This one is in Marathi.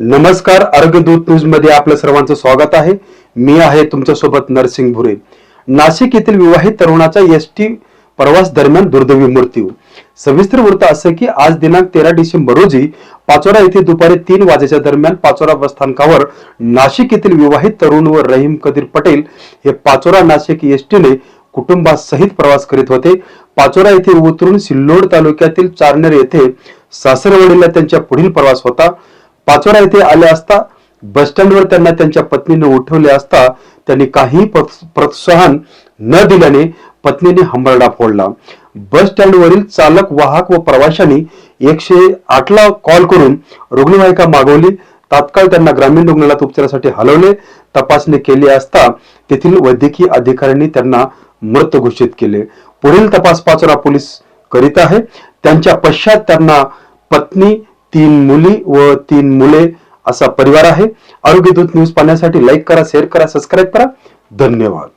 नमस्कार अर्घदूत न्यूजमध्ये आपलं सर्वांचं स्वागत आहे. मी आहे तुमच्यासोबत नरसिंग भुरे. नाशिक येथील विवाहित तरुणाचा एस टी प्रवास दरम्यान दुर्दैवी मृत्यू. सविस्तर वृत्त असं की आज दिनांक तेरा डिसेंबर रोजी पाचोरा येथे दुपारी तीन वाजेच्या दरम्यान पाचोरा बसस्थानकावर नाशिक येथील विवाहित तरुण व रहीम कदीर पटेल हे पाचोरा नाशिक एस टीने कुटुंबासहित प्रवास करीत होते. पाचोरा येथे उतरून सिल्लोड तालुक्यातील चारनेर येथे सासरवडीला त्यांच्या पुढील प्रवास होता. पाचोरा येथे आले असता बस स्टँडवर त्यांना त्यांच्या पत्नीने उठवले असता त्यांनी काही प्रोत्साहन न दिल्याने पत्नीने हंबरडा फोडला. बस स्टँडवरील चालक वाहक व प्रवाशांनी एकशे आठला कॉल करून रुग्णवाहिका मागवली. तात्काळ त्यांना ग्रामीण रुग्णालयात उपचारासाठी हलवले. तपासणी केली असता तेथील वैद्यकीय अधिकाऱ्यांनी त्यांना मृत घोषित केले. पुढील तपास पाचोरा पोलीस करीत आहे. त्यांच्या पश्चात त्यांना पत्नी तीन मुली व तीन मुले असा परिवार आहे. आरोग्य दूत न्यूज पाहण्यासाठी लाईक करा शेअर करा सबस्क्राईब करा. धन्यवाद.